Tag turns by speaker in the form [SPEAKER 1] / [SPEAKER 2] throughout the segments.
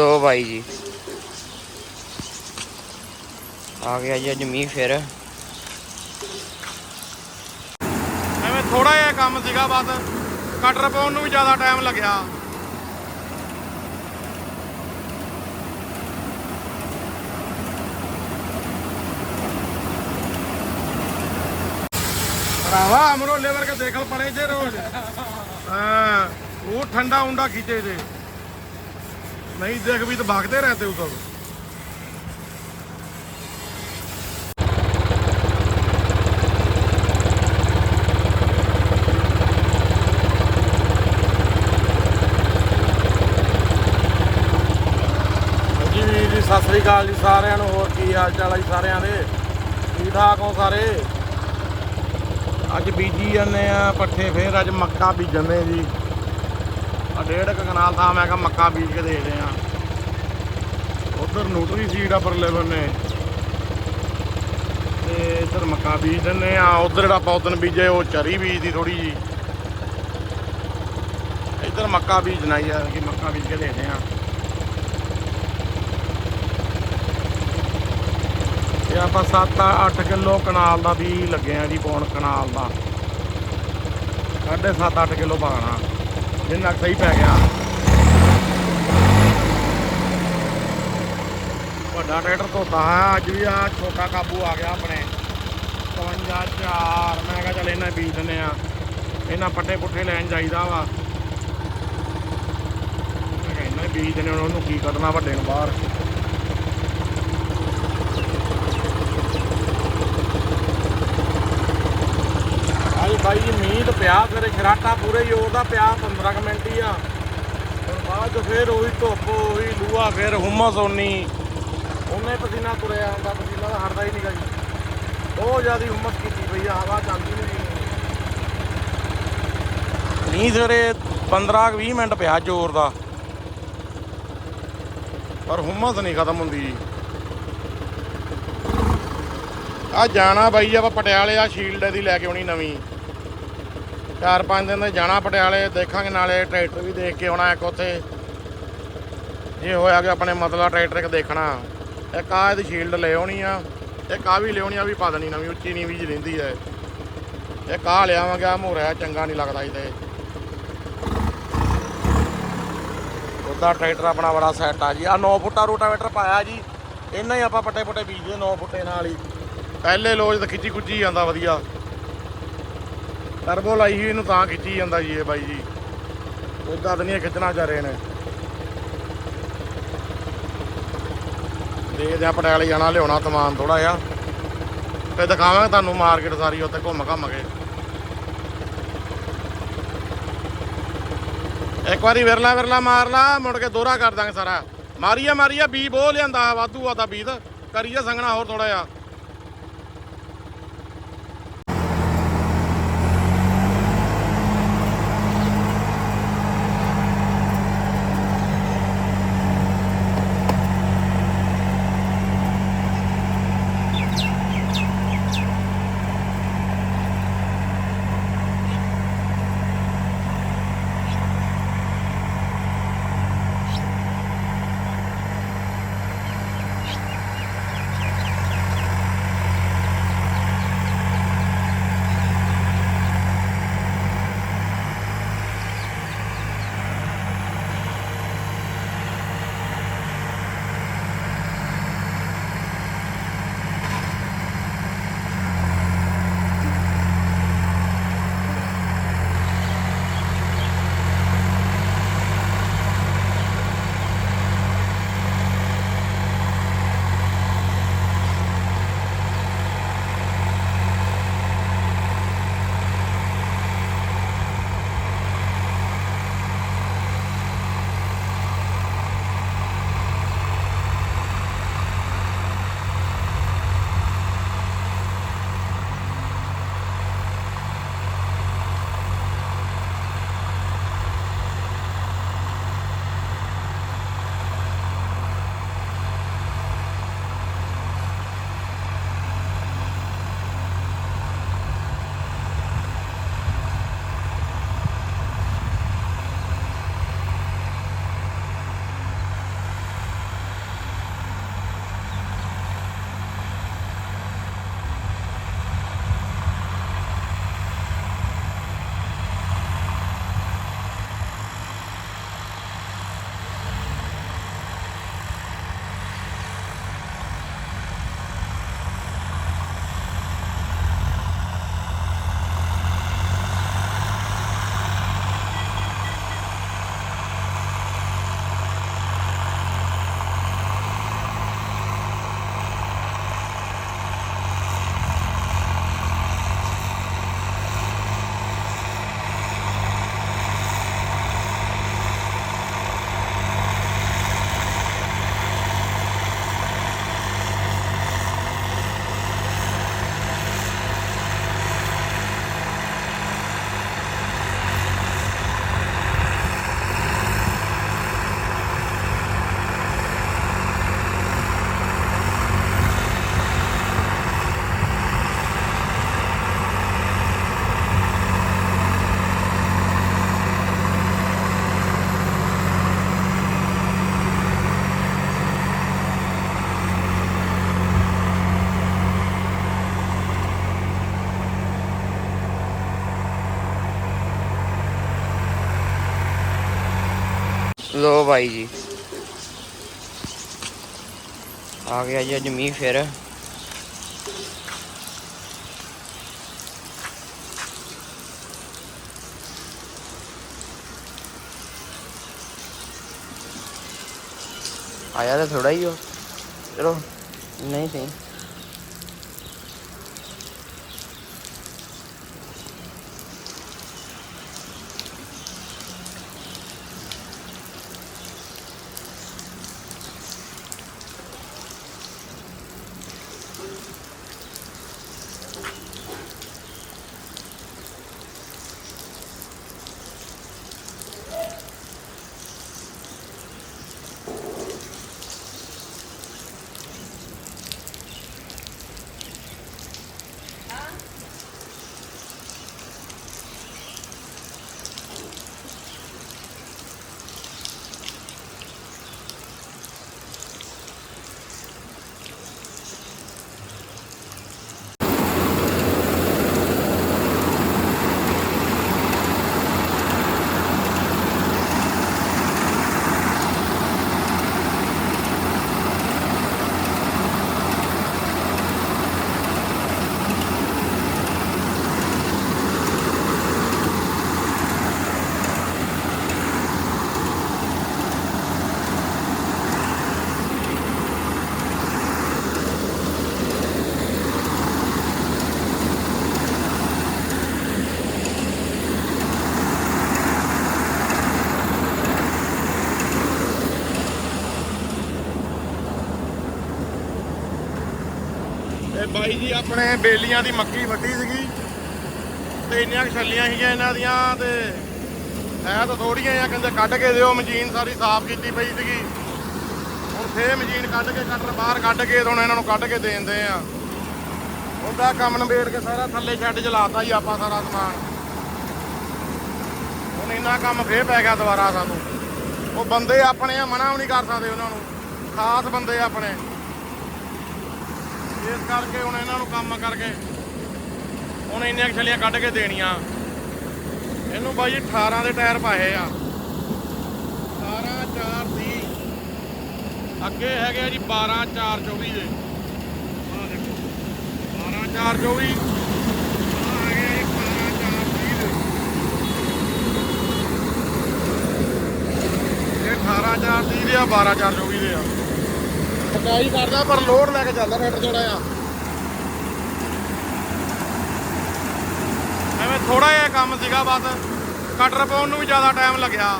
[SPEAKER 1] ਲੋ ਭਾਈ ਜੀ। ਆ ਗਿਆ ਜੀ ਅੱਜ ਮੀਂਹ ਫਿਰ।
[SPEAKER 2] ਐਵੇਂ ਥੋੜਾ ਜਿਹਾ ਕੰਮ ਸੀਗਾ ਬਸ। ਕਟਰ ਪਾਉਣ ਨੂੰ ਵੀ ਜ਼ਿਆਦਾ ਟਾਈਮ ਲੱਗਿਆ। ਭਰਾਵਾ ਅਮਰੋ ਲੇਵਰ ਕੇ ਦੇਖਲ ਪੜੇ ਜੇ ਰੋਜ਼। ਹਾਂ, ਉਹ ਠੰਡਾ ਉਂਡਾ ਖੀਤੇ ਦੇ नहीं देख भी तो भागते रहते हो सब ਜੀ ਵੀਰ ਜੀ ਸਤਿ ਸ੍ਰੀ ਅਕਾਲ ਜੀ ਸਾਰਿਆਂ ਨੂੰ ਹੋਰ ਕੀ ਹਾਲ ਚਾਲ ਹੈ ਜੀ ਸਾਰਿਆਂ ਦੇ ਠੀਕ ਠਾਕ ਹੋ ਸਾਰੇ ਅੱਜ ਬੀਜੀ ਜਾਂਦੇ ਆ ਪੱਠੇ ਫੇਰ ਅੱਜ ਮੱਕਾ ਬੀਜਣੇ ਜੀ ਆ ਡੇਢ ਕੁ ਕਨਾਲ ਥਾਂ ਮੈਂ ਕਿਹਾ ਮੱਕਾ ਬੀਜ ਕੇ ਦੇਖਦੇ ਆ ਉਧਰ ਨਿਊਟਰੀ ਸੀਡ ਆ ਪਰਲੇ ਬੰਨੇ। ਤੇ ਇੱਧਰ ਮੱਕਾ ਬੀਜ ਦਿੰਦੇ ਆ ਉਧਰ ਜਿਹੜਾ ਪੌਦਨ ਬੀਜੇ, ਉਹ ਚਰੀ ਬੀਜਦੀ ਥੋੜੀ ਜੀ ਇੱਧਰ ਮੱਕਾ ਬੀਜਣਾ ਯਾਰ ਕਿ ਮੱਕਾ ਬੀਜ ਕੇ ਦੇਖਦੇ ਆ ਇਹ ਆਪਾਂ 7-8 ਕਿਲੋ ਕਨਾਲ ਦਾ ਵੀ ਲੱਗੇ ਆ ਜੀ ਪੌਣ ਕਨਾਲ ਦਾ। ਸਾਢੇ 7-8 ਕਿਲੋ ਪਾਣਾ ਜਿੰਨਾ ਕੁ ਸਹੀ ਪੈ ਗਿਆ। ਵੱਡਾ ਟਰੈਕਟਰ ਧੋਤਾ ਹੈ, ਅੱਜ ਵੀ ਆ ਛੋਟਾ ਕਾਬੂ ਆ ਗਿਆ ਆਪਣੇ। 52 4 ਮੈਂ ਕਿਹਾ ਚੱਲ ਇਹਨਾਂ ਬੀਜ ਦਿੰਦੇ ਆ ਇਹਨਾਂ ਪੱਟੇ ਪੁੱਠੇ ਲੈਣ ਜਾਈਦਾ ਵਾ। ਮੈਂ ਕਿਹਾ ਇਹਨਾਂ ਬੀਜ ਦਿੰਦੇ ਹੁਣ ਉਹਨੂੰ ਕੀ ਕੱਢਣਾ ਵੱਡੇ ਨੂੰ ਬਾਹਰ। ਅੱਜ ਬਾਈ ਜੀ ਮੀਂਹ ਤਾਂ ਪਿਆ ਫਿਰ ਖਰਾਟਾ ਪੂਰੇ ਜ਼ੋਰ ਦਾ ਪਿਆ। 15 ਕੁ ਆ। ਫਿਰ ਬਾਅਦ 'ਚ ਫਿਰ ਉਹੀ ਧੁੱਪ, ਉਹੀ ਲੂਆ, ਫਿਰ ਹੁਮਸ ਹੋਣੀ ਉਹਨੇ ਪਸੀਨਾ ਤੁਰਿਆ ਆਉਂਦਾ ਪਸੀਨਾ ਤਾਂ ਹਟਦਾ ਹੀ ਨਹੀਂਗਾ ਜੀ। ਬਹੁਤ ਜ਼ਿਆਦਾ ਹੁਮਸ ਕੀਤੀ ਪਈ ਆ, ਹਵਾ ਚੱਲਦੀ ਨਹੀਂ ਮੀਂਹ ਸਵੇਰੇ 15 ਕੁ 20 ਮਿੰਟ ਪਿਆ ਜ਼ੋਰ ਦਾ। ਪਰ ਹੁਮਸ ਨਹੀਂ ਖਤਮ ਹੁੰਦੀ ਜੀ। ਆ ਜਾਣਾ ਬਾਈ ਆਪਾਂ ਪਟਿਆਲੇ ਆ, ਸ਼ੀਲਡ ਦੀ ਲੈ ਕੇ ਆਉਣੀ ਨਵੀਂ। ਚਾਰ ਪੰਜ ਦਿਨ ਦੇ ਜਾਣਾ ਪਟਿਆਲੇ, ਦੇਖਾਂਗੇ ਨਾਲੇ ਟਰੈਕਟਰ ਵੀ ਦੇਖ ਕੇ ਆਉਣਾ ਇੱਕ ਉੱਥੇ। ਇਹ ਹੋਇਆ ਕਿ ਆਪਣੇ ਮਤਲਬ ਟਰੈਕਟਰ ਇੱਕ ਦੇਖਣਾ। ਇੱਕ ਆ ਇਹਦੀ ਸ਼ੀਲਡ ਲੈ ਆਉਣੀ ਆ। ਇੱਕ ਆ ਵੀ ਲਿਆਉਣੀ ਆ, ਵੀ ਪਾ ਦੇਣੀ ਨਵੀਂ ਉੱਚੀ ਨੀਵੀਂ ਜਿਹੀ ਰਹਿੰਦੀ ਐ ਇੱਕ ਆ ਲਿਆਵਾਂਗੇ ਆ ਮੋਰਿਆ ਚੰਗਾ ਨਹੀਂ ਲੱਗਦਾ ਇਹਦੇ। ਉਹਦਾ ਟਰੈਕਟਰ ਆਪਣਾ ਬੜਾ ਸੈੱਟ ਆ ਜੀ। ਆ 9 ਫੁੱਟਾ ਰੋਟਾਵੇਟਰ ਪਾਇਆ ਜੀ। ਇਹਨਾਂ ਹੀ ਆਪਾਂ ਪੱਟੇ ਪੱਟੇ ਬੀਜਦੇ 9 ਫੁੱਟੇ ਨਾਲ ਹੀ। ਪਹਿਲੇ ਲੋਜ ਤਾਂ ਖਿੱਚੀ ਖੁੱਚੀ ਜਾਂਦਾ ਵਧੀਆ। ਟਰਬੋ ਲਾਈ ਸੀ, ਇਹਨੂੰ ਤਾਂ ਖਿੱਚੀ ਜਾਂਦਾ ਜੀ ਇਹ ਬਾਈ ਜੀ। ਉਦਾਂ ਤਾਂ ਨਹੀਂ ਖਿੱਚਣਾ ਜਾ ਰਹੇ ਨੇ। ਦੇਖਦੇ ਆ ਪਟਿਆਲੇ ਜਾਣਾ, ਲਿਆਉਣਾ ਸਮਾਨ ਥੋੜਾ ਜਿਹਾ। ਤੇ ਦਿਖਾਵਾਂਗੇ ਤੁਹਾਨੂੰ ਮਾਰਕੀਟ ਸਾਰੀ ਉੱਥੇ ਘੁੰਮ ਘੰਮ ਕੇ। ਇੱਕ ਵਾਰੀ ਵਿਰਲਾ ਵਿਰਲਾ ਮਾਰ ਲਾ ਮੁੜ ਕੇ ਦੋਹਰਾ ਕਰ ਦਾਂਗੇ ਸਾਰਾ। ਮਾਰੀਆ ਮਾਰੀਆ, ਬੀ ਬੋ ਲਿਆਂਦਾ, ਵਾਧੂ ਆਦਾ ਬੀਤ। ਕਰੀਏ ਸੰਗਣਾ ਹੋਰ ਥੋੜਾ ਜਿਹਾ।
[SPEAKER 1] ਬਾਈ ਜੀ। ਆ ਗਿਆ ਜੀ ਅੱਜ ਮੀਂਹ ਫਿਰ। ਆਇਆ ਤਾਂ ਥੋੜਾ ਹੀ ਹੋ ਚਲੋ। ਨਹੀਂ ਸਹੀ
[SPEAKER 2] ਬਾਈ ਜੀ, ਆਪਣੇ ਬੇਲੀਆਂ ਦੀ ਮੱਕੀ ਵੱਢੀ ਸੀਗੀ ਤੇ ਇੰਨੀਆਂ ਕੁ ਛੱਲੀਆਂ ਸੀਗੀਆਂ ਇਹਨਾਂ ਦੀਆਂ ਤੇ ਐ ਤਾਂ ਥੋੜੀਆਂ ਆ ਕਹਿੰਦੇ ਕੱਢ ਕੇ ਦਿਓ, ਮਸ਼ੀਨ ਸਾਰੀ ਸਾਫ਼ ਕੀਤੀ ਪਈ ਸੀਗੀ। ਹੁਣ ਫੇਰ ਮਸ਼ੀਨ ਕੱਢ ਕੇ, ਕਟਰ ਬਾਹਰ ਕੱਢ ਕੇ ਹੁਣ ਇਹਨਾਂ ਨੂੰ ਕੱਢ ਕੇ ਦੇਂਦੇ ਆ। ਉਹਦਾ ਕੰਮ ਨਿਬੇੜ ਕੇ ਸਾਰਾ ਥੱਲੇ ਛੱਡ ਚਲਾਤਾ ਜੀ ਆਪਾਂ ਸਾਰਾ ਸਮਾਨ। ਹੁਣ ਇੰਨਾ ਕੰਮ ਫੇਰ ਪੈ ਗਿਆ ਦੁਬਾਰਾ ਸਾਨੂੰ ਉਹ ਬੰਦੇ ਆਪਣੇ ਆ, ਮਨਾ ਵੀ ਨਹੀਂ ਕਰ ਸਕਦੇ ਉਹਨਾਂ ਨੂੰ। ਖਾਸ ਬੰਦੇ ਆਪਣੇ। ਇਸ ਕਰਕੇ ਹੁਣ ਇਹਨਾਂ ਨੂੰ ਕੰਮ ਕਰਕੇ ਹੁਣ ਇੰਨੀਆਂ ਕੁ ਛੱਲੀਆਂ ਕੱਢ ਕੇ ਦੇਣੀਆਂ। ਇਹਨੂੰ ਬਾਈ ਜੀ 18 ਦੇ ਟਾਇਰ ਪਾਏ ਆ। 18 4 30 ਅੱਗੇ ਹੈਗੇ ਆ ਜੀ 12 4 24 ਦੇ। ਆਹ ਦੇਖੋ 12 4 24 ਹੈਗੇ ਜੀ 12 4 30 ਦੇ। ਇਹ 18 4 30 ਦੇ ਆ 12 4 24 ਦੇ ਆ। ਪਕਾਈ ਕਰਦਾ, ਪਰ ਲੋਡ ਲੈ ਕੇ ਚੱਲਦਾ ਟਰੈਕਟਰ ਥੋੜਾ ਜਿਹਾ। ਐਵੇਂ ਥੋੜਾ ਜਿਹਾ ਕੰਮ ਸੀਗਾ, ਬਸ। ਕਟਰ ਪਾਉਣ ਨੂੰ ਵੀ ਜ਼ਿਆਦਾ ਟਾਈਮ ਲੱਗਿਆ ਆ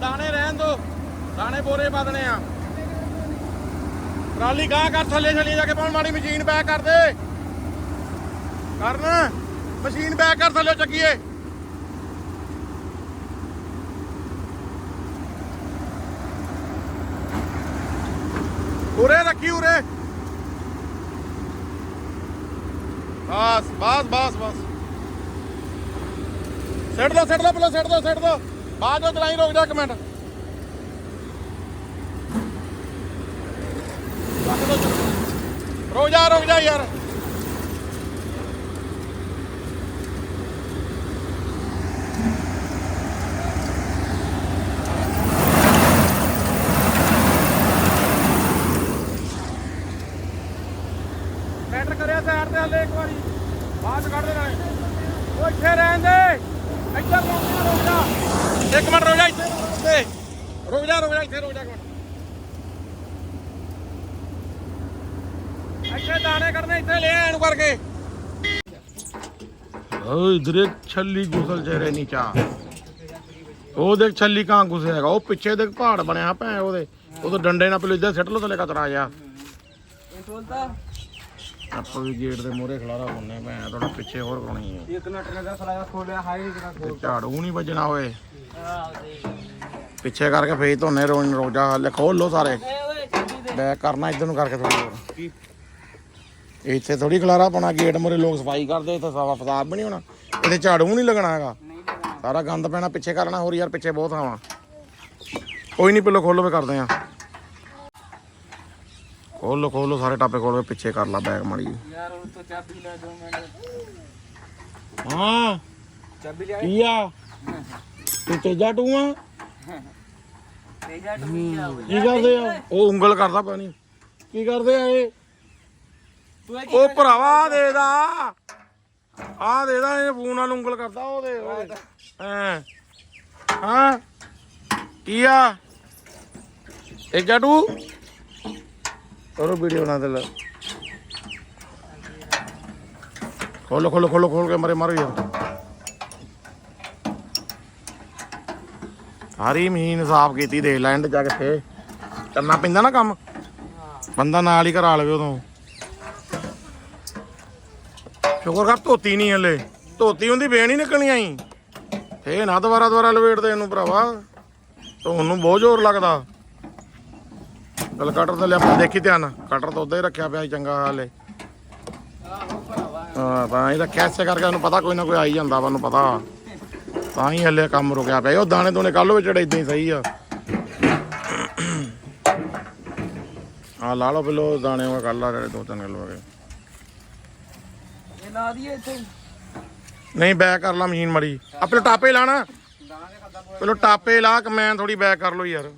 [SPEAKER 2] ਦਾਣੇ ਰਹਿਣ ਦੋ ਦਾਣੇ ਬੋਰੇ ਆ। ਟਰਾਲੀ ਗਾਂ ਕਰ, ਥੱਲੇ ਥੱਲੇ ਜਾ ਕੇ ਪਾਉਣ, ਮਾੜੀ ਮਸ਼ੀਨ ਬੈਕ ਕਰ ਦੇ। ਕਰਨ, ਮਸ਼ੀਨ ਬੈਕ ਕਰ, ਥੱਲੇ ਚੱਕੀਏ। ਉਰੇ ਰੱਖੀ, ਉਰੇ। ਬਸ ਬਸ ਬਸ ਬਸ। ਸਿੱਟ ਦੋ ਸਿੱਟ ਦੋ, ਪਹਿਲਾਂ ਸਿੱਟ ਦੋ ਸਿੱਟ ਦੋ। ਬਾਅਦ ਵਿੱਚ ਚਲਾਈ ਰੁਕ ਜਾ ਇੱਕ ਮਿੰਟ ਰੱਖ ਦੋ ਰੁਕ ਜਾ ਰੁਕ ਜਾ ਯਾਰ ਮੈਟਰ ਕਰਿਆ ਸਾਈਡ ਤੇ ਹਲੇ ਇੱਕ ਵਾਰੀ ਬਾਅਦ ਚ ਕੱਢ ਦੇਣਾ ਹੈ। ਉਹ ਇੱਥੇ ਰਹਿਣ ਦੇ ਇੱਧਰ ਰੁਕ ਜਾ ਰੁਕ ਜਾ ਇੱਕ ਮਿੰਟ ਰੁਕ ਜਾ ਇੱਥੇ ਰੁਕ ਜਾ, ਇੱਥੇ। ਰੁਕ ਜਾ ਰੁਕ ਜਾ ਇੱਥੇ ਰੁਕ ਜਾ ਇੱਕ ਮਿੰਟ ਇੱਕ ਛੱਲੀ ਗੁਸਲ ਚ ਰਹੇ ਨੀਚਾ ਉਹ ਦੇਖ ਛੱਲੀ ਕਾਂ ਗੁਸਿਆ ਹੈਗਾ। ਉਹ ਪਿੱਛੇ ਦੇਖ ਪਹਾੜ ਬਣਿਆ ਭੈ ਉਹਦੇ। ਉਹ ਡੰਡੇ ਨਾਲ ਪਹਿਲੇ ਇੱਧਰ ਸਿੱਟ ਲੋ ਥੱਲੇ ਕਤਰਾ ਜਾ ਆਪਾਂ ਵੀ ਗੇਟ ਦੇ ਮੂਹਰੇ ਖਲਾਰਾ ਪਾਉਣੇ ਭੈ ਥੋੜਾ ਪਿੱਛੇ ਹੋਰ ਕਰਾਉਣੀ ਹੈ
[SPEAKER 1] ਇੱਕ ਨਟ ਦਾ ਸਲਾਇਆ ਖੋਲਿਆ ਹਾਈ ਕਿਹੜਾ
[SPEAKER 2] ਤੇ ਝਾੜੂ ਨਹੀਂ ਵੱਜਣਾ ਹੋਏ ਪਿੱਛੇ ਕਰਕੇ ਫੇਸ ਧੋਨੇ ਰੋਜ਼ ਰੋਜਾ ਹਲੇ ਖੋਲ ਲੋ ਸਾਰੇ। ਬੈਕ ਕਰਨਾ ਇੱਧਰ ਨੂੰ ਕਰਕੇ ਥੋੜੀ ਹੋਰ। ਇੱਥੇ ਥੋੜੀ ਖਲਾਰਾ ਪਾਉਣਾ ਗੇਟ ਮੂਹਰੇ ਲੋਕ ਸਫ਼ਾਈ ਕਰਦੇ ਇੱਥੇ ਸਵਾ ਫਸਾਦ ਵੀ ਨਹੀਂ ਹੋਣਾ। ਇੱਥੇ ਝਾੜੂ ਨਹੀਂ ਲੱਗਣਾ ਹੈਗਾ।
[SPEAKER 1] ਨਹੀਂ ਲੱਗਣਾ।
[SPEAKER 2] ਸਾਰਾ ਗੰਦ ਪੈਣਾ ਪਿੱਛੇ ਕਰਨਾ ਹੋਰ ਯਾਰ ਪਿੱਛੇ ਬਹੁਤ ਆਵਾਂ ਕੋਈ ਨਹੀਂ ਪਹਿਲਾਂ ਖੋਲੋ ਵੇ ਕਰਦੇ ਆ। ਖੋਲੋ ਖੋਲੋ ਸਾਰੇ ਟਾਪੇ ਖੋਲ ਕੇ ਪਿੱਛੇ ਕਰ ਲਾ ਬੈਗ ਮਾੜੀ।
[SPEAKER 1] ਯਾਰ ਉਹ ਤੋਂ ਚਾਬੀ ਲੈ ਦੋ ਮਿੰਟ
[SPEAKER 2] ਹਾਂ।
[SPEAKER 1] ਚਾਬੀ ਲੈ
[SPEAKER 2] ਕੀ ਆ? ਤੂੰ ਤੇਜਾ ਟੂ ਆ?
[SPEAKER 1] ਤੇ ਜਾ ਟੁੱਟੀ ਆ?
[SPEAKER 2] ਕੀ ਕਰਦੇ ਆ? ਉਹ ਉਂਗਲ ਕਰਦਾ ਪਾਣੀ ਕੀ ਕਰਦੇ ਆ ਇਹ? ਉਹ ਭਰਾਵਾ ਦੇ ਦਾ। ਆ ਦੇ ਦਾ ਇਹ ਫੋਨ ਨਾਲ ਉਂਗਲ ਕਰਦਾ ਉਹ ਦੇ ਉਹ ਦੇ। ਹੈਂ। ਹਾਂ। ਕੀ ਆ? ਤੇਜਾ ਟੂ ਕਰੋ ਵੀਡੀਓ ਬਣਾ ਦੇ ਲੈ। ਖੋਲੋ ਖੋਲੋ ਖੋਲੋ ਖੋਲ ਕੇ ਮਰੇ ਮਾਰੋ। ਯਾਰ ਸਾਰੀ ਮਹੀਨ ਸਾਫ਼ ਕੀਤੀ ਦੇਖ ਲੈ ਐਂਡ ਜਾ ਕੇ ਫੇ ਕਰਨਾ ਪੈਂਦਾ ਨਾ ਕੰਮ? ਬੰਦਾ ਨਾਲ ਹੀ ਕਰਾ ਲਵੇ ਉਦੋਂ। ਸ਼ੁਕਰ ਕਰ, ਧੋਤੀ ਨਹੀਂ ਹਲੇ। ਧੋਤੀ ਹੁੰਦੀ ਬੇਣ ਹੀ ਨਿਕਲਣੀ ਆਈ। ਫੇ ਨਾ ਦੁਬਾਰਾ ਦੁਬਾਰਾ ਲਵੇੜਦੇ ਇਹਨੂੰ ਭਰਾਵਾ। ਤੁਹਾਨੂੰ ਬਹੁਤ ਜ਼ੋਰ ਲੱਗਦਾ। ਚਲ ਕਟਰ ਤੇ ਲੈ ਆਪਾਂ ਦੇਖੀ ਧਿਆਨ ਕਟਰ ਤਾਂ ਉਦਾਂ ਹੀ ਰੱਖਿਆ ਪਿਆ ਚੰਗਾ ਹਾਲੇ। ਹਾਂ, ਤਾਂ ਇਹ ਰੱਖਿਆ ਕਰਕੇ ਉਹਨੂੰ ਪਤਾ ਕੋਈ ਨਾ ਕੋਈ ਆਈ ਜਾਂਦਾ ਵਾ, ਉਹਨੂੰ ਪਤਾ। ਤਾਂ ਹੀ ਹਲੇ ਕੰਮ ਰੁਕਿਆ ਪਿਆ। ਉਹ ਦਾਣੇ ਦੋਨੇ ਕੱਲ ਵਿੱਚ ਇਦਾਂ ਹੀ ਸਹੀ ਆ। ਆ ਲਾ ਲਓ ਬਿਲੋ ਦਾਣੇ, ਉਹ ਕੱਲ ਆ ਜਿਹੜੇ ਦੋ ਤਿੰਨ ਕਿਲੋ ਆ
[SPEAKER 1] ਗਏ। ਲਾ ਦਈਏ ਇੱਥੇ।
[SPEAKER 2] ਨਹੀਂ ਬੈਕ ਕਰ ਲਾ ਮਸ਼ੀਨ ਮੜੀ। ਆ ਪਹਿਲਾਂ ਟਾਪੇ ਲਾਣਾ ਪਹਿਲਾਂ ਟਾਪੇ ਲਾ ਕਿ ਮੈਂ ਥੋੜੀ ਬੈਕ ਕਰ ਲਓ ਯਾਰ।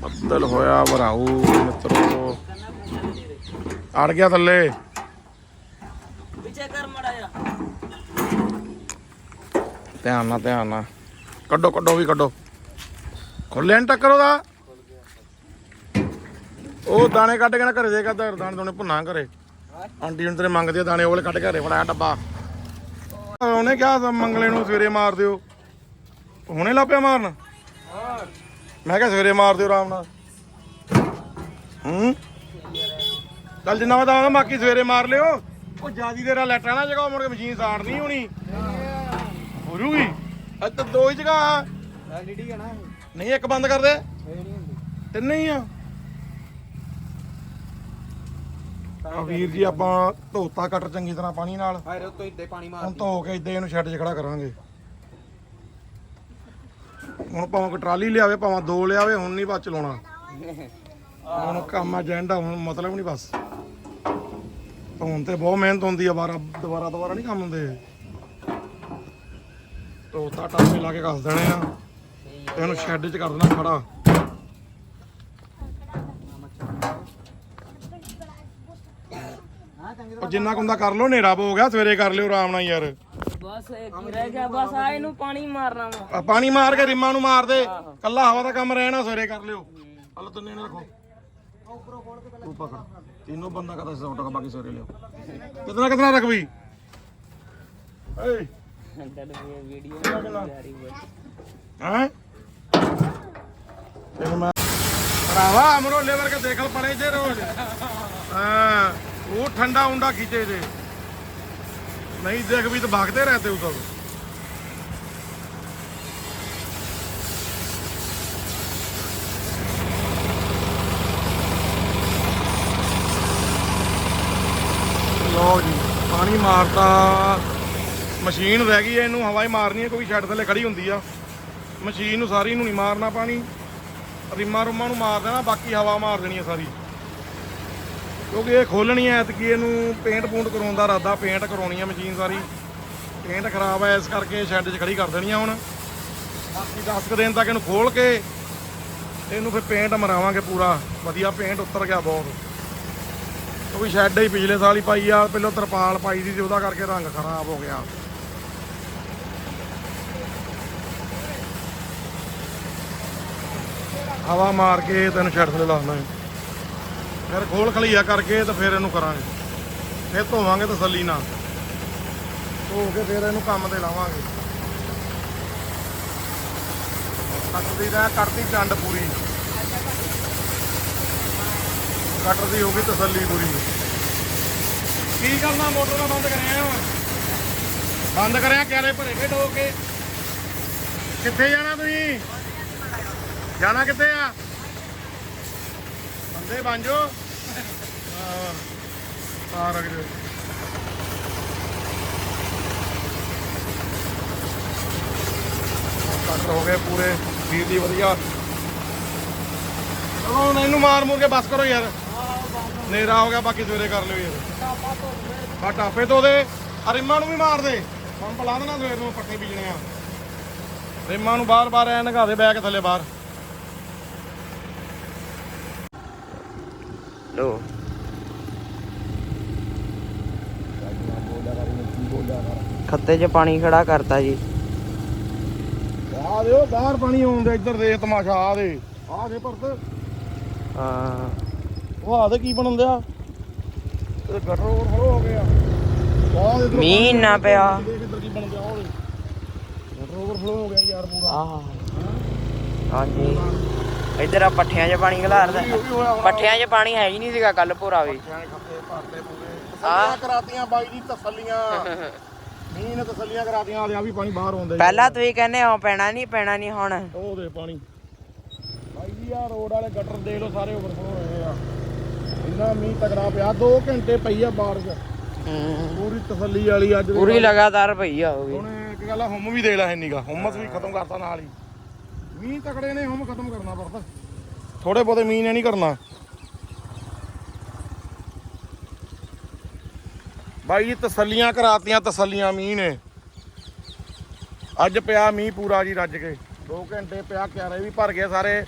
[SPEAKER 2] ਬੱਦਲ ਹੋਇਆ ਭਰਾਊ ਮਿੱਤਰੋ। ਅੜ ਗਿਆ ਥੱਲੇ।
[SPEAKER 1] ਪਿੱਛੇ ਕਰ ਮੜਾ ਜਾ
[SPEAKER 2] ਧਿਆਨ ਨਾਲ ਧਿਆਨ ਨਾਲ। ਕੱਢੋ ਕੱਢੋ ਵੀ ਕੱਢੋ। ਖੋਲੇ ਨ ਟੱਕਰ ਉਹਦਾ। ਉਹ ਦਾਣੇ ਕੱਢ ਕੇ ਨਾ ਘਰੇ ਦੇ ਕਰਦਾ ਦਾਣੇ ਦੋਨੇ ਭੁੰਨਾ ਘਰੇ। ਆਂਟੀ ਹੁਣ ਤੇਰੇ ਮੰਗਦੀ ਆ ਦਾਣੇ ਉਹਲੇ ਕੱਢ ਕੇ ਘਰੇ ਫੜਾਇਆ ਡੱਬਾ। ਉਹਨੇ ਕਿਹਾ ਮੰਗਲੇ ਨੂੰ ਸਵੇਰੇ ਮਾਰ ਦਿਓ। ਹੁਣੇ ਲੱਪਿਆ ਮਾਰਨ? ਮੈਂ ਕਿਹਾ ਸਵੇਰੇ ਮਾਰ ਦਿਓ ਆਰਾਮ ਨਾਲ। ਹੂੰ? ਚੱਲ ਜਿੰਨਾ ਵਾ ਤਾਂ ਬਾਕੀ ਸਵੇਰੇ ਮਾਰ ਲਿਓ। ਉਹ ਜਿਆਦੀ ਦੇਰ ਲੈਟਾਂ ਨਾ ਜਗਾਓ ਮੁੜ ਕੇ ਮਸ਼ੀਨ ਸਾੜ ਨਹੀਂ ਹੋਣੀ। ਹੋ ਜੂਗੀ? ਅੱਜ ਤਾਂ ਦੋ ਹੀ।
[SPEAKER 1] ਐਲਈਡੀ ਨਾ
[SPEAKER 2] ਨਹੀਂ ਇੱਕ ਬੰਦ ਕਰ ਦੇ। ਤਿੰਨੇ ਹੀ ਆ। ਆ ਵੀਰ ਜੀ ਆਪਾਂ ਧੋਤਾ ਕਟਰ ਚੰਗੀ ਤਰ੍ਹਾਂ ਪਾਣੀ ਨਾਲ।
[SPEAKER 1] ਹਾਏ ਰੋ ਤੋਂ ਇੱਥੇ ਪਾਣੀ ਮਾਰ
[SPEAKER 2] ਹੁਣ ਧੋ ਕੇ ਇਦਾਂ ਇਹਨੂੰ ਸ਼ੈੱਡ 'ਚ ਖੜਾ ਕਰਾਂਗੇ। ਹੁਣ ਭਾਵੇਂ ਕੋਈ ਟਰਾਲੀ ਲਿਆਵੇ ਭਾਵੇਂ ਦੋ ਲਿਆਵੇ ਹੁਣ ਨਹੀਂ ਬਸ ਚਲਾਉਣਾ ਹੁਣ ਕੰਮ ਆ ਜੈਂਡਾ ਹੁਣ ਮਤਲਬ ਨਹੀਂ ਬਸ। ਹੁਣ ਤੇ ਬਹੁਤ ਮਿਹਨਤ ਹੁੰਦੀ ਆ ਵਾਰਾ ਦੁਬਾਰਾ ਦੁਬਾਰਾ ਨਹੀਂ ਕੰਮ ਹੁੰਦੇ। ਧੋਤਾ ਟਾਪੇ ਲਾ ਕੇ ਘਸ ਦੇਣੇ ਆ। ਇਹਨੂੰ ਸ਼ੈੱਡ 'ਚ ਕਰ ਦੇਣਾ ਖੜਾ। ਉਹ ਜਿੰਨਾ ਕੁ ਹੁੰਦਾ ਕਰ ਲਓ ਹਨੇਰਾ ਹੋ ਗਿਆ ਸਵੇਰੇ ਕਰ ਲਿਓ ਆਰਾਮ ਨਾਲ ਯਾਰ।
[SPEAKER 1] ਬਸ ਇੱਕ ਹੀ ਰਹਿ ਗਿਆ ਬਸ ਆ ਇਹਨੂੰ ਪਾਣੀ ਮਾਰਨਾ ਵਾ।
[SPEAKER 2] ਆ ਪਾਣੀ ਮਾਰ ਕੇ ਰਿਮਾਂ ਨੂੰ ਮਾਰ ਦੇ ਕੱਲਾ ਹਵਾ ਦਾ ਕੰਮ ਰਹਿਣਾ ਸਵੇਰੇ ਕਰ ਲਿਓ। ਹਲੋ ਤੰਨੇ ਨੇ ਰੱਖੋ। ਤੂੰ ਪਕੜ। ਤਿੰਨੋਂ ਬੰਦਾ ਕਦਾ ਸੌ ਟਕਾ ਬਾਕੀ ਸਵੇਰੇ ਲਿਓ। ਕਿਤਨਾ ਕਿਤਨਾ ਰੱਖ ਵੀ ਏ
[SPEAKER 1] ਵੀਡੀਓ
[SPEAKER 2] ਹਾਂ ਭਰਾਵਾ ਅਮਰੋ ਲੇਵਰ ਕੇ ਦੇਖਲ ਪੜੇ ਜੇ ਰੋਜ਼। ਹਾਂ। ਉਹ ਠੰਡਾ ਉਂਡਾ ਖਿੱਚੇ ਜੇ। ਨਹੀਂ ਦੇਖ ਵੀ ਤਾਂ ਭਾਗਤੇ ਰਹਤੇ ਹੋ ਸਭ ਲੋ ਜੀ, ਪਾਣੀ ਮਾਰਤਾ। ਮਸ਼ੀਨ ਰਹਿ ਗਈ ਹੈ, ਇਹਨੂੰ ਹਵਾ ਹੀ ਮਾਰਨੀ ਹੈ ਕੋਈ ਛੱਡ ਥੱਲੇ ਖੜੀ ਹੁੰਦੀ ਆ। ਮਸ਼ੀਨ ਨੂੰ ਸਾਰੀ ਨੂੰ ਨਹੀਂ ਮਾਰਨਾ ਪਾਣੀ। ਰਿਮਾ ਰੁਮਾ ਨੂੰ ਮਾਰ ਦੇਣਾ, ਬਾਕੀ ਹਵਾ ਮਾਰ ਦੇਣੀ ਹੈ ਸਾਰੀ। ਕਿਉਂਕਿ ਇਹ ਖੋਲਣੀ ਹੈ ਐਤਕੀ ਇਹਨੂੰ ਪੇਂਟ ਪੂੰਟ ਕਰਾਉਣ ਦਾ ਇਰਾਦਾ ਪੇਂਟ ਕਰਾਉਣੀ ਹੈ ਮਸ਼ੀਨ ਸਾਰੀ। ਪੇਂਟ ਖਰਾਬ ਹੈ, ਇਸ ਕਰਕੇ ਸ਼ੈੱਡ 'ਚ ਖੜੀ ਕਰ ਦੇਣੀ ਆ ਹੁਣ। ਬਾਕੀ 10 ਕੁ ਦਿਨ ਤੱਕ ਇਹਨੂੰ ਖੋਲ ਕੇ ਇਹਨੂੰ ਫਿਰ ਪੇਂਟ ਮਰਾਵਾਂਗੇ ਪੂਰਾ। ਵਧੀਆ ਪੇਂਟ ਉਤਰ ਗਿਆ ਬਹੁਤ। ਕਿਉਂਕਿ ਸ਼ੈੱਡ ਹੀ ਪਿਛਲੇ ਸਾਲ ਹੀ ਪਾਈ ਆ, ਪਹਿਲਾਂ ਤਰਪਾਲ ਪਾਈ ਸੀ ਤੇ ਉਹਦਾ ਕਰਕੇ ਰੰਗ ਖਰਾਬ ਹੋ ਗਿਆ। ਹਵਾ ਮਾਰ ਕੇ ਤੈਨੂੰ ਛੱਡ ਥੱਲੇ ਲਾਉਣਾ ਹੈ ਫਿਰ ਖੋਲ ਖਲੀਆ ਕਰਕੇ ਤੇ ਫਿਰ ਇਹਨੂੰ ਕਰਾਂਗੇ। ਫਿਰ ਧੋਵਾਂਗੇ ਤਸੱਲੀ ਨਾਲ। ਧੋ ਕੇ ਫਿਰ ਇਹਨੂੰ ਕੰਮ ਤੇ ਲਾਵਾਂਗੇ। ਕੱਟਦੀ ਰਹਿ ਕੱਟਦੀ ਚੰਡ ਪੂਰੀ। ਕੱਟਦੀ ਹੋ ਗਈ ਤਸੱਲੀ ਪੂਰੀ। ਕੀ ਕਰਨਾ ਮੋਟਰ ਦਾ ਬੰਦ ਕਰਿਆ ਬੰਦ ਕਰਿਆ ਕਿਆਰੇ ਭਰੇ ਕੇ ਡੋ ਕੇ। ਕਿੱਥੇ ਜਾਣਾ ਤੁਸੀਂ? ਜਾਣਾ ਕਿੱਥੇ ਆ? ਬੰਦੇ ਹਾਂ ਆ ਰੱਖ ਜੋ ਕੱਟ ਹੋ ਗਏ ਪੂਰੇ ਵੀਰ ਦੀ ਵਧੀਆ ਚਲੋ ਹੁਣ ਇਹਨੂੰ ਮਾਰ ਮੂਰ ਕੇ ਬਸ ਕਰੋ ਯਾਰ ਨੇਰਾ ਹੋ ਗਿਆ ਬਾਕੀ ਸਵੇਰੇ ਕਰ ਲਿਓ ਯਾਰ ਆ। ਟਾਪੇ ਤੋਂ ਦੇ ਆ ਰਿੰਮਾਂ ਨੂੰ ਵੀ ਮਾਰ ਦੇ ਪੰਪ ਲਾ ਦੇਣਾ ਸਵੇਰ ਨੂੰ ਪੱਠੇ ਬੀਜਣੇ ਆ ਰਿੰਮਾਂ ਨੂੰ ਬਾਰ-ਬਾਰ ਐ ਨਗਾ ਦੇ ਬੈ ਕੇ ਥੱਲੇ ਬਾਹਰ
[SPEAKER 1] ਲੋ ਖੱਤੇ 'ਚ ਪਾਣੀ ਖੜਾ ਕਰਤਾ ਜੀ।
[SPEAKER 2] ਆ ਦੇ ਉਹ ਬਾਹਰ ਪਾਣੀ ਆਉਂਦਾ ਇੱਧਰ ਦੇ ਤਮਾਸ਼ਾ ਆ ਦੇ ਆ ਦੇ ਭਰਤ।
[SPEAKER 1] ਹਾਂ।
[SPEAKER 2] ਉਹ ਆ ਦੇ ਕੀ ਬਣਨ ਦਿਆ ਤੇ ਗਟਰ ਓਵਰਫਲੋ ਹੋ ਗਿਆ। ਆ ਦੇ ਇੱਧਰੋਂ
[SPEAKER 1] ਮੀਂਹ ਇੰਨਾ ਪਿਆ।
[SPEAKER 2] ਦੇਖ ਇੱਧਰ ਕੀ ਬਣ ਗਿਆ ਉਹ ਗਟਰ ਓਵਰਫਲੋ ਹੋ ਗਿਆ ਯਾਰ ਪੂਰਾ।
[SPEAKER 1] ਆਹ। ਹਾਂਜੀ। ਇੱਧਰ ਆ ਪੱਠਿਆਂ 'ਚ ਪਾਣੀ ਖਲਾਰਦਾ। ਪੱਠਿਆਂ 'ਚ ਪਾਣੀ ਹੈ ਹੀ ਨਹੀਂ ਸੀਗਾ ਕੱਲ ਭੋਰਾ ਵੀ।
[SPEAKER 2] ਪੂਰੇ।
[SPEAKER 1] ਹਾਂ।
[SPEAKER 2] ਤਸੱਲੀਆਂ ਕਰਾਤੀਆਂ ਬਾਈ ਤਸੱਲੀਆਂ। ਨੇ ਤਸੱਲੀਆਂ ਕਰਾਤੀਆਂ ਆ ਦੇ ਆ ਵੀ ਪਾਣੀ ਬਾਹਰ ਆਉਂਦਾ ਜੀ।
[SPEAKER 1] ਪਹਿਲਾਂ ਤੁਸੀਂ ਕਹਿੰਦੇ ਹੋ ਪੈਣਾ ਨਹੀਂ ਪੈਣਾ ਨਹੀਂ ਹੁਣ।
[SPEAKER 2] ਉਹ ਦੇ ਪਾਣੀ। ਬਾਈ ਜੀ ਆ ਰੋਡ ਵਾਲੇ ਗਟਰ ਦੇਖ ਲਓ ਸਾਰੇ ਓਵਰਫਲੋ ਹੋਏ ਆ। ਇੰਨਾ ਮੀਂਹ ਤਗੜਾ ਪਿਆ 2 ਘੰਟੇ ਪਈ ਆ ਬਾਰਿਸ਼।
[SPEAKER 1] ਹੂੰ।
[SPEAKER 2] ਪੂਰੀ ਤਸੱਲੀ ਵਾਲੀ ਅੱਜ
[SPEAKER 1] ਪੂਰੀ ਲਗਾਤਾਰ ਪਈ ਆ ਹੋਗੀ
[SPEAKER 2] ਹੁਣ ਇੱਕ ਗੱਲ ਹੁਮ ਵੀ ਦੇ ਲੈ ਇੰਨੀਗਾ ਹੁਮਸ ਵੀ ਖਤਮ ਕਰਤਾ ਨਾਲ ਹੀ। ਮੀਂਹ ਤਕੜੇ ਨੇ ਹੁਮ ਖਤਮ ਕਰਨਾ ਪੜਦਾ ਥੋੜੇ ਬਹੁਤੇ ਮੀਂਹ ਨੇ ਨਹੀਂ ਕਰਨਾ। ਬਾਈ ਜੀ ਤਸੱਲੀਆਂ ਕਰਾਤੀਆਂ ਤਸੱਲੀਆਂ ਮੀਂਹ ਨੇ। ਅੱਜ ਪਿਆ ਮੀਂਹ ਪੂਰਾ ਜੀ ਰੱਜ ਕੇ। 2 ਘੰਟੇ ਪਿਆ ਕਿਆਰੇ ਵੀ ਭਰ ਗਏ ਸਾਰੇ।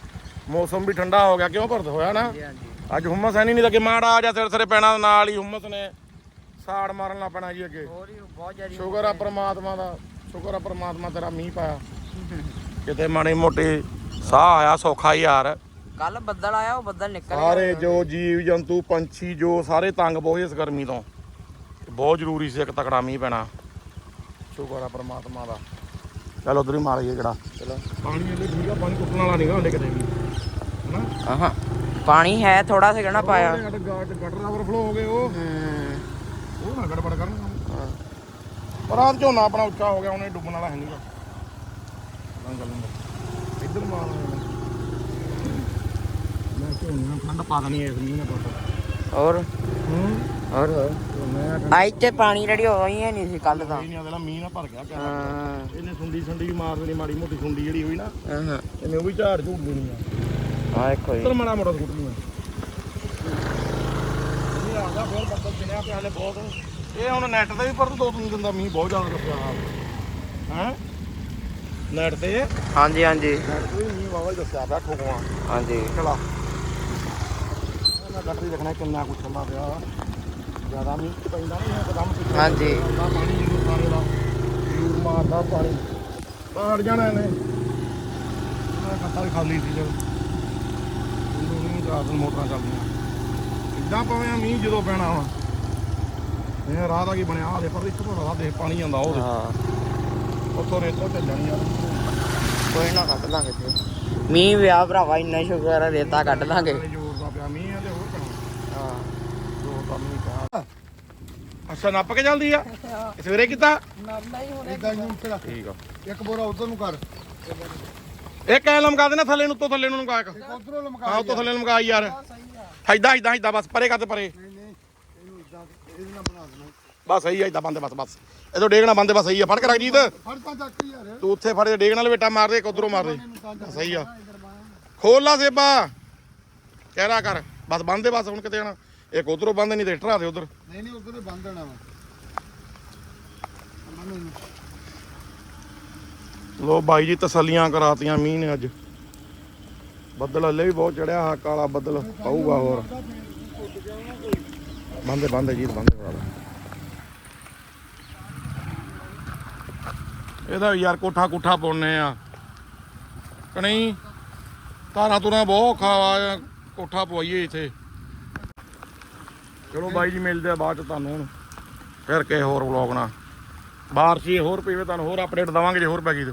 [SPEAKER 2] ਮੌਸਮ ਵੀ ਠੰਡਾ ਹੋ ਗਿਆ ਕਿਉਂ ਭਰਦ ਹੋਇਆ ਨਾ? ਅੱਜ ਹੁਮਸ ਹੈ ਨਹੀਂ ਲੱਗੇ ਮਾੜਾ ਆ ਜਾ ਸਿਰ ਸਿਰੇ ਪੈਣਾ ਨਾਲ ਹੀ ਹੁਮਸ ਨੇ। ਸਾੜ ਮਾਰਨ ਲੱਗ ਪੈਣਾ ਜੀ ਅੱਗੇ।
[SPEAKER 1] ਬਹੁਤ ਜ਼ਿਆਦਾ
[SPEAKER 2] ਸ਼ੁਕਰ ਆ ਪ੍ਰਮਾਤਮਾ ਦਾ ਸ਼ੁਕਰ ਆ ਪ੍ਰਮਾਤਮਾ ਤੇਰਾ ਮੀਂਹ ਪਾਇਆ। ਕਿਤੇ ਮਾੜੀ ਮੋਟੀ ਸਾਹ ਆਇਆ ਸੌਖਾ ਯਾਰ।
[SPEAKER 1] ਕੱਲ ਬੱਦਲ ਆਇਆ ਉਹ ਬੱਦਲ ਨਿਕਲ ਗਿਆ।
[SPEAKER 2] ਸਾਰੇ ਜੋ ਜੀਵ ਜੰਤੂ ਪੰਛੀ ਜੋ ਸਾਰੇ ਤੰਗ ਬਹੁਤ ਇਸ ਗਰਮੀ ਤੋਂ। ਬਹੁਤ ਜ਼ਰੂਰੀ ਸੀ ਇੱਕ ਤਕੜਾ ਮੀਂਹ ਪੈਣਾ। ਸ਼ੁਕਰ ਆ ਪ੍ਰਮਾਤਮਾ ਦਾ। ਚਲ ਉਧਰ ਹੀ ਮਾਰੀਏ ਕਿਹੜਾ।
[SPEAKER 1] ਚਲੋ।
[SPEAKER 2] ਪਾਣੀ ਹਲੇ ਠੀਕ ਆ ਪਾਣੀ ਕੁੱਟਣ ਵਾਲਾ ਨਹੀਂਗਾ ਹਲੇ ਕਿਤੇ ਵੀ। ਹਨਾ?
[SPEAKER 1] ਆਹਾਂ। ਪਾਣੀ ਹੈ ਥੋੜਾ ਜਿਹਾ ਨਾ ਪਾਇਆ।
[SPEAKER 2] ਗਟਰ ਓਵਰਫਲੋ ਹੋ ਗਏ ਉਹ।
[SPEAKER 1] ਹੂੰ।
[SPEAKER 2] ਉਹ ਨਾ ਗੜਬੜ ਕਰਨ। ਪਰ ਆਹ ਝੋਨਾ ਆਪਣਾ ਉੱਚਾ ਹੋ ਗਿਆ ਉਹਨੇ ਡੁੱਬਣ ਵਾਲਾ ਹੈ ਨਹੀਂਗਾ ਇੱਧਰ ਮਾਰ ਮੈਂ ਝੋਨਾ ਠੰਡ ਪਾ ਦਣੀ ਇਸ ਮਹੀਨੇ ਪਰ
[SPEAKER 1] ਹੋਰ?
[SPEAKER 2] ਹੂੰ?
[SPEAKER 1] ਹੋਰ? ਹੋਰ
[SPEAKER 2] ਝੋਨਾ
[SPEAKER 1] ਆਈ ਤੇ ਪਾਣੀ ਰੜੀ ਹੋਈ ਹੀ ਨਹੀਂ ਸੀ ਕੱਲ ਤਾਂ
[SPEAKER 2] ਨਹੀਂ ਆਦਲਾ ਮੀਂਹ ਨਾ ਭਰ ਗਿਆ
[SPEAKER 1] ਹਾਂ।
[SPEAKER 2] ਇਹਨੇ ਸੁੰਡੀ ਸੰਡੀ ਵੀ ਮਾਰ ਦੇਣੀ ਮਾੜੀ ਮੋਟੀ ਸੁੰਡੀ ਜਿਹੜੀ ਹੋਈ ਨਾ।
[SPEAKER 1] ਹਾਂ
[SPEAKER 2] ਇਹਨੇ ਉਹ ਵੀ ਝਾੜ ਝੂੜ ਦੇਣੀ ਆ।
[SPEAKER 1] ਆ ਦੇਖੋ ਜੀ।
[SPEAKER 2] ਉੱਧਰ ਮਾੜਾ ਮੋਟਾ ਸੁੱਟ ਲੂਆ ਇਹ ਆ ਗਿਆ ਫੇਰ ਬੱਦਲ ਚਿਣਿਆ ਪਿਆ ਹਲੇ ਬਹੁਤ। ਇਹ ਹੁਣ ਨੈਟ ਤੇ ਵੀ ਪਰ ਦੋ ਤਿੰਨ ਦਿਨ ਦਾ ਮੀਂਹ ਬਹੁਤ ਜ਼ਿਆਦਾ ਦੱਸਿਆ। ਹੈ? ਨੈਟ ਤੇ
[SPEAKER 1] ਹਾਂਜੀ ਹਾਂਜੀ।
[SPEAKER 2] ਵੀ ਵਾਵਾ ਦੱਸਿਆ ਪਿਆ ਠੋਕਵਾ
[SPEAKER 1] ਹਾਂਜੀ।
[SPEAKER 2] ਚਲਾ ਇਹਨਾਂ ਗੱਟਰੀ ਦੇਖਣਾ ਕਿੰਨਾ ਕੁਛ ਹੁੰਦਾ ਪਿਆ। ਜ਼ਿਆਦਾ ਮੀਂਹ ਪੈਂਦਾ ਨਹੀਂ ਇੱਕਦਮ ਪਿੱਛੇ
[SPEAKER 1] ਹਾਂਜੀ।
[SPEAKER 2] ਆਉਂਦਾ ਪਾਣੀ ਜ਼ਰੂਰ ਮਾਰਦਾ ਪਾੜ ਜਾਣਾ ਇਹਨੇ। ਮੈਂ ਵੀ ਖਾਲੀ ਸੀ ਜਦ। ਇਹਨੂੰ ਨਹੀਂ ਰਾਤ ਨੂੰ ਮੋਟਰਾਂ ਚੱਲਦੀਆਂ। ਇਦਾਂ ਪਵੇਂ ਮੀਂਹ ਜਦੋਂ ਪੈਣਾ ਵਾ। ਇਹ ਰਾਹ ਦਾ ਕੀ ਬਣਿਆ? ਆ ਦੇ ਪਰ ਇੱਕ ਤੋਂ ਰਾਹ ਦੇ ਪਾਣੀ ਆਉਂਦਾ ਉਹ
[SPEAKER 1] ਹਾਂ।
[SPEAKER 2] ਉੱਥੋਂ ਰੇਤੋਂ ਚੱਲਣੀ ਆ।
[SPEAKER 1] ਕੋਈ ਨਾ ਕੱਢ ਲਾਂਗੇ ਤੇ ਮੀਂਹ ਵਿਆਹ ਭਰਾਵਾ ਇੰਨਾ ਸ਼ੁਕਰ ਹੈ ਰੇਤਾ ਕੱਢ ਲਾਂਗੇ।
[SPEAKER 2] ਜ਼ੋਰ ਦਾ ਪਿਆ ਮੀਂਹ ਆ ਤੇ ਹੋਰ ਪੈਣਾ
[SPEAKER 1] ਹਾਂ।
[SPEAKER 2] ਜ਼ੋਰ ਦਾ ਮੀਂਹ ਪਿਆ। ਅੱਛਾ ਨੱਪ ਕੇ ਚੱਲਦੀ ਆ? ਸਵੇਰੇ ਕੀਤਾ?
[SPEAKER 3] ਇਦਾਂ ਹੀ ਰੱਖ
[SPEAKER 2] ਠੀਕ ਆ।
[SPEAKER 3] ਇੱਕ ਬੋਰਾ ਉਧਰ ਨੂੰ ਕਰ।
[SPEAKER 2] ਇਹ ਕੈ ਲਮਕਾ ਦੇਣਾ ਥੱਲੇ ਨੂੰ ਉੱਤੋਂ ਥੱਲੇ ਨੂੰ ਲਮਕਾ ਇੱਕ।
[SPEAKER 3] ਉਧਰੋਂ ਲਮਕਾ
[SPEAKER 2] ਹਾਂ ਉੱਤੋਂ ਥੱਲੇ ਲਮਕਾ ਯਾਰ। ਐਦਾਂ ਐਦਾਂ ਐਦਾਂ ਬਸ ਪਰੇ ਕਰ ਪਰੇ।
[SPEAKER 3] ਨਹੀਂ ਨਹੀਂ ਇਹਨੂੰ ਇਦਾਂ ਇਹਦੇ ਨਾਲ ਬਣਾ ਦੇਣਾ।
[SPEAKER 2] ਬਸ ਸਹੀ ਆ ਐਦਾਂ ਬੰਦੇ ਬਸ ਬਸ। ਇਹਦੋਂ ਡੇਗਣਾ ਬੰਦੇ ਬਸ ਸਹੀ ਆ। ਫੜ ਕੇ ਰੱਖ ਜੀਤ।
[SPEAKER 3] ਫੜ ਤਾਂ ਚੱਕ ਯਾਰ।
[SPEAKER 2] ਤੂੰ ਉੱਥੇ ਫੜ ਕੇ ਡੇਗ ਨਾਲ ਲਵੇਟਾ ਮਾਰ ਦੇ ਇੱਕ ਉਧਰੋਂ ਮਾਰ ਦੇ। ਸਹੀ ਆ। ਖੋਲ ਲਾ ਸੇਬਾ। ਕਹਿਰਾ ਕਰ। ਬਸ ਬੰਦੇ ਬਸ ਹੁਣ ਕਿਤੇ ਜਾਣਾ। ਇੱਕ ਉਧਰੋਂ ਬੰਦੇ ਨਹੀਂ ਤੇ ਟਰਾ ਦੇ ਉਧਰ।
[SPEAKER 3] ਨਹੀਂ ਨਹੀਂ ਉਧਰ ਬੰਦ ਦੇਣਾ ਵਾ।
[SPEAKER 2] ਲੋ ਬਾਈ ਜੀ ਤਸੱਲੀਆਂ ਕਰਾਤੀਆਂ ਮੀਂਹ ਨੇ ਅੱਜ। ਬੱਦਲ ਹਲੇ ਵੀ ਬਹੁਤ ਚੜਿਆ ਹਾ ਕਾਲਾ ਬੱਦਲ ਪਊਗਾ ਹੋਰ। ਬੰਦੇ ਬੰਦੇ ਜੀ ਬੰਦੇ ਕਰਾ ਇਹਦਾ ਯਾਰ ਕੋਠਾ ਕੋਠਾ ਪਾਉਣੇ ਆ। ਕਿ ਨਹੀਂ? ਤਾਰਾਂ ਤੁਰਾਂ ਬਹੁਤ ਖਾ ਕੋਠਾ ਪਵਾਈਏ ਇੱਥੇ। ਚਲੋ ਬਾਈ ਜੀ, ਮਿਲਦੇ ਆ ਬਾਅਦ ਚ ਤੁਹਾਨੂੰ ਹੁਣ। ਫਿਰ ਕਿਸੇ ਹੋਰ ਵਲੌਗ ਨਾਲ। ਬਾਹਰ ਸੀ ਹੋਰ ਪੀਵੇ ਤੁਹਾਨੂੰ ਹੋਰ ਅਪਡੇਟ ਦਵਾਂਗੇ ਜੇ ਹੋਰ ਪੈ ਗਈ ਤੇ।